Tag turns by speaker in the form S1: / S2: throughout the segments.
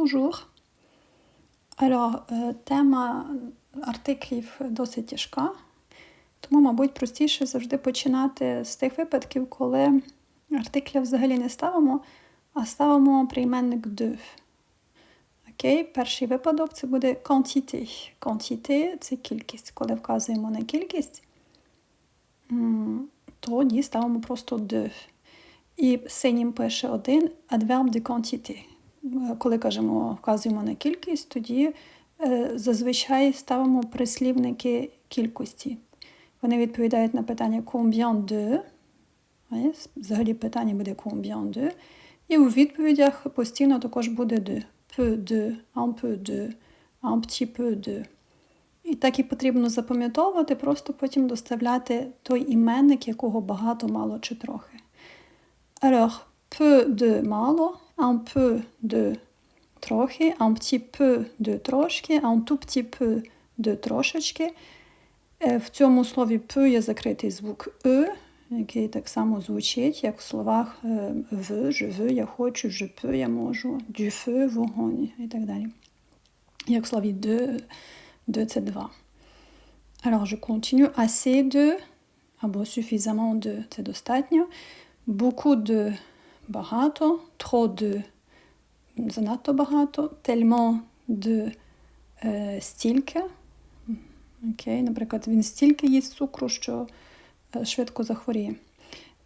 S1: bonjour. Alors, тема артиклів досить тяжка, тому, мабуть, простіше завжди починати з тих випадків, коли артикля взагалі не ставимо, а ставимо прийменник de. Окей, перший випадок це буде quantité. Quantité – це кількість. Коли вказуємо на кількість, тоді ставимо просто de. І синім пише один adverb de quantité. Коли кажемо, вказуємо на кількість, тоді е, зазвичай ставимо прислівники кількості. Вони відповідають на питання combien de. Взагалі питання буде combien de. І у відповідях постійно також буде de. Peu de, un peu de, un petit peu de. І так і потрібно запам'ятовувати, просто потім доставляти той іменник, якого багато, мало чи трохи. Alors, peu de мало, un peu de трохи, un petit peu de трошки, un tout petit peu de трошечки. В цьому слові peu є закритий звук «е», який так само звучить, як в словах «je veux», «я хочу», «je peux», «я можу», «du feu», «вогонь» і так далі. Як в слові «de», «de» – це два. Alors, je continue. Assez de, або suffisamment de – це достатньо. Beaucoup de – багато. Trop de – занадто багато. Tellement de е, – стільки. Окей, наприклад, він стільки їсть цукру, що е, швидко захворіє.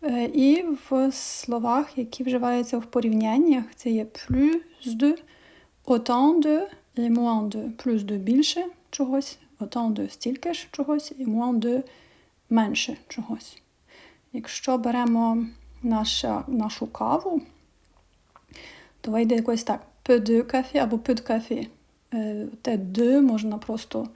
S1: Е, І в словах, які вживаються в порівняннях, це є plus de, autant de і moins de. Plus de більше чогось, autant de стільки ж чогось, і moins de менше чогось. Якщо беремо наша, нашу каву, то вийде якось так: peu de café або peu de café. Е, Те de можна просто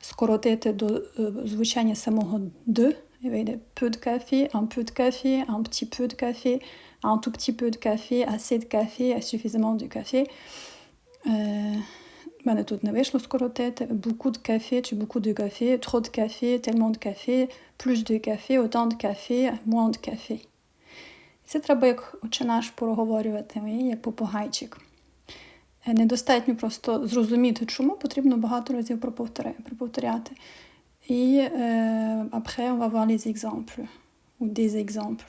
S1: скоротити до е, звучання самого «de», і вийде peu de café, un peu de café, un petit peu de café, un tout petit peu de café, assez de café, suffisamment de café. Е, в мене тут не вийшло скоротити. Beaucoup de café чи beaucoup de café, trop de café, tellement de café, plus de café, autant de café, moins de café. Це треба як отче проговорювати, як попугайчик. Е, Недостатньо просто зрозуміти, чому потрібно багато разів проповторя- проповторяти. І е, après, on va voir les exemples, ou des exemples.